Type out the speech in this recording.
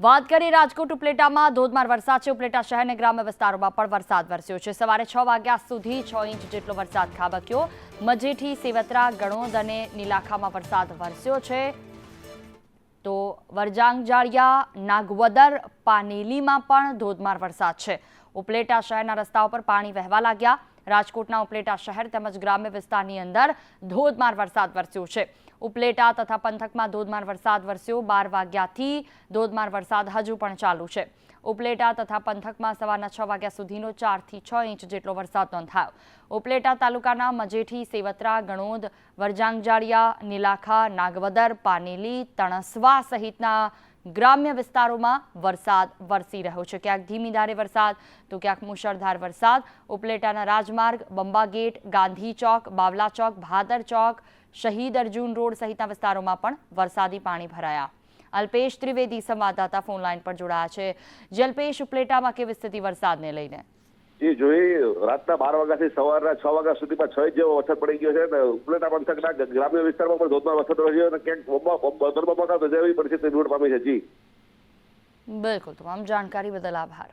વાત કરીએ રાજકોટ ઉપલેટામાં. ધોધમાર વરસાદ છે. ઉપલેટા શહેર અને ગ્રામ્ય વિસ્તારોમાં પણ વરસાદ વરસ્યો છે. સવારે છ વાગ્યા સુધી છ ઇંચ જેટલો વરસાદ ખાબક્યો. મજેઠી, સેવત્રા, ગણોદ અને નીલાખામાં વરસાદ વરસ્યો છે. તો વરજાંગજાળિયા નાગવદર, પાનેલીમાં પણ ધોધમાર વરસાદ છે. ઉપલેટા શહેરના રસ્તાઓ પર પાણી વહેવા લાગ્યા. રાજકોટના ઉપલેટા શહેર તેમજ ગ્રામ્ય વિસ્તારની અંદર ધોધમાર વરસાદ વરસ્યો છે. ઉપલેટા તથા પંથકમાં ધોધમાર વરસાદ વરસ્યો. બાર વાગ્યાથી ધોધમાર વરસાદ હજુ પણ ચાલુ છે. ઉપલેટા તથા પંથકમાં સવારના છ વાગ્યા સુધીનો ચારથી છ ઇંચ જેટલો વરસાદ નોંધાયો. ઉપલેટા તાલુકાના મજેઠી, સેવત્રા, ગણોદ, વરજાંગજાળિયા, નીલાખા, નાગવદર, પાનેલી, તણસવા સહિતના ગ્રામ્ય વિસ્તારોમાં વરસાદ વરસી રહ્યો છે. ક્યાંક ધીમી ધારે વરસાદ, તો ક્યાંક મુશળધાર વરસાદ. ઉપલેટાના રાજમાર્ગ, બંબા ગેટ, ગાંધી ચોક, બાવલા ચોક, ભાદર ચોક શહીદ અર્જુન રોડ સહિતના વિસ્તારોમાં પણ વરસાદી પાણી ભરાયા. અલ્પેશ ત્રિવેદી સંવાદદાતા ફોન લાઈન પર જોડાયા છે. જલ્પેશ ઉપલેટામાં કેવી સ્થિતિ વરસાદને લઈને? એ જોઈ રાતના બાર વાગ્યાથી સવારના છ વાગ્યા સુધીમાં છ જેવો વરસાદ પડી ગયો છે અને ઉપલેટા પંથકના ગ્રામ્ય વિસ્તારમાં પણ ધોધમાર વરસાદ રહ્યો અને ક્યાંક ધજાવી પરિસ્થિતિ દૂર પામી છે. જી. બિલકુલ તમામ જાણકારી બદલ આભાર.